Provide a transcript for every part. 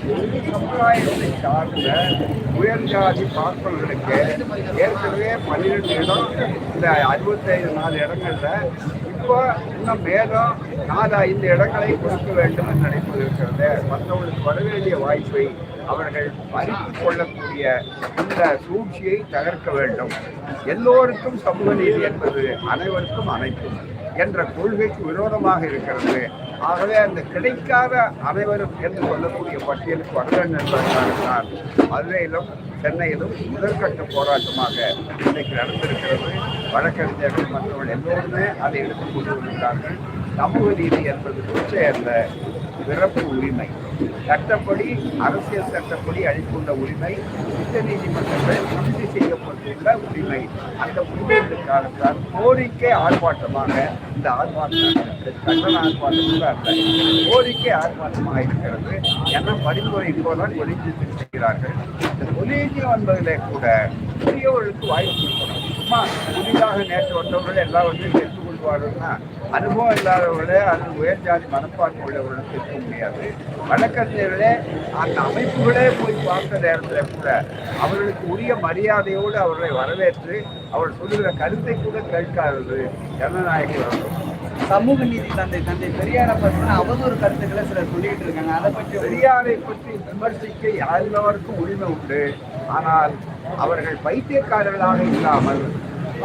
சமுதாயத்தை சார்ந்த உயர்ஜாதி பார்ப்பவர்களுக்கு ஏற்கனவே பன்னிரெண்டு இடம் இந்த அறுபத்தைந்து நாலு இடங்கள்ல இப்போ இன்னும் மேலும் நாலு ஐந்து இடங்களை கொடுக்க வேண்டும் என்று நினைப்பது இருக்கிறது மற்றவர்களுக்கு வர வேண்டிய வாய்ப்பை அவர்கள் பறித்து கொள்ளக்கூடிய இந்த சூழ்ச்சியை தகர்க்க வேண்டும். எல்லோருக்கும் சமூக நீதி என்பது அனைவருக்கும் அனைத்தும் என்ற கொள்கைக்கு விரோதமாக இருக்கிறது. ஆகவே அந்த கிடைக்காத அனைவரும் என்று சொல்லக்கூடிய பட்டியலுக்கு வர வேண்டும் என்பதற்காகத்தான் மதுரையிலும் சென்னையிலும் முதற்கட்ட போராட்டமாக இன்றைக்கு நடந்திருக்கிறது. வழக்கறிஞர்கள் மற்றவர்கள் எல்லோருமே அதை எடுத்துக் கொண்டு வருகிறார்கள். சமூக நீதி என்பது பிச்சை அல்ல பிறப்பு உரிமை. சட்டப்படி அரசியல் சட்டப்படி அளித்துள்ள உரிமை உச்ச நீதிமன்றங்கள் உறுதி செய்யப்பட்டுள்ள உரிமை. அந்த உரிமைகளுக்காகத்தான் கோரிக்கை ஆர்ப்பாட்டமாக இந்த ஆர்ப்பாட்டம் கண்டன ஆர்ப்பாட்டம் கூட அல்ல. கோரிக்கை ஆர்ப்பாட்டமாக இருக்கிறது. என பரிந்துரை போல ஒலிஜியம் செய்கிறார்கள் இந்த ஒலிஜியம் என்பதிலே கூட புதியவர்களுக்கு வாய்ப்பு கொடுக்கணும். சும்மா புதிதாக நேற்று வந்தவர்கள் எல்லாவற்றையும் கொள்வார்கள்னா அனுபவம் இல்லாதவர்களே அல்லது உயர் ஜாதி மனப்பான்மை உள்ளவர்களுக்கு இருக்க முடியாது. வழக்கறிஞர்களே அந்த அமைப்புகளே போய் பார்த்த நேரத்தில் கூட அவர்களுக்கு உரிய மரியாதையோடு அவர்களை வரவேற்று அவர் சொல்லுகிற கருத்தை கூட கேட்காதது ஜனநாயக விரோதம் சமூக நீதி தந்தை தந்தை பெரியாரை பற்றின அவதூறு கருத்துக்களை சிலர் சொல்லிட்டு இருக்காங்க. அதை பற்றி பெரியாரை பற்றி விமர்சிக்க எல்லாருக்கும் உரிமை உண்டு. ஆனால் அவர்கள் பைத்தியக்காரர்களாக இல்லாமல்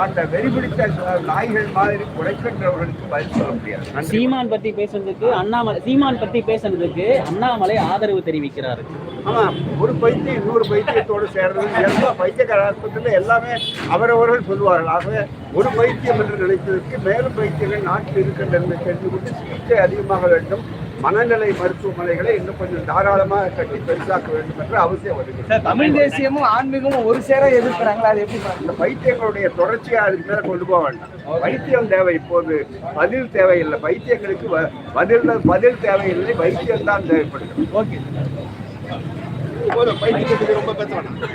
அந்த வெறிபிடித்த நாய்கள் மாதிரி குறைக்கின்றவர்களுக்கு பதில் சொல்ல முடியாது. சீமான் பத்தி பேசுறதுக்கு அண்ணாமலை சீமான் பத்தி பேசுறதுக்கு அண்ணாமலை ஆதரவு தெரிவிக்கிறாரு. ஆமா ஒரு பைத்தியம் இன்னொரு பைத்தியத்தோடு சேர்றது எல்லா பைத்தியக்கார ஆஸ்பத்திரியில் எல்லாமே அவரவர்கள் சொல்லுவார்கள். ஆகவே ஒரு பைத்தியம் என்று நினைப்பதற்கு மேலும் பைத்தியங்கள் நாட்டில் இருக்கின்றன தெரிந்து கொண்டு சிகிச்சை அதிகமாக வேண்டும். மனநிலை மருத்துவமனைகளை இன்னும் கொஞ்சம் தாராளமாக கட்டி பெருசாக்க வேண்டும் என்ற அவசியம் வருகிறது. தமிழ் தேசியமும் ஆன்மீகமும் ஒரு சேர எதிர்க்கிறாங்களா? அது எப்படி இந்த பைத்தியங்களுடைய தொடர்ச்சியை அதுக்கு மேல கொண்டு போக வேண்டாம். வைத்தியம் தேவை இப்போது. பதில் தேவையில்லை. பைத்தியங்களுக்கு வ- பதில் பதில் தேவையில்லை. வைத்தியம் தான் தேவைப்படுகிறது. ஓகே. போதும் பைத்தியத்துக்கு ரொம்ப பேச வேண்டாம்.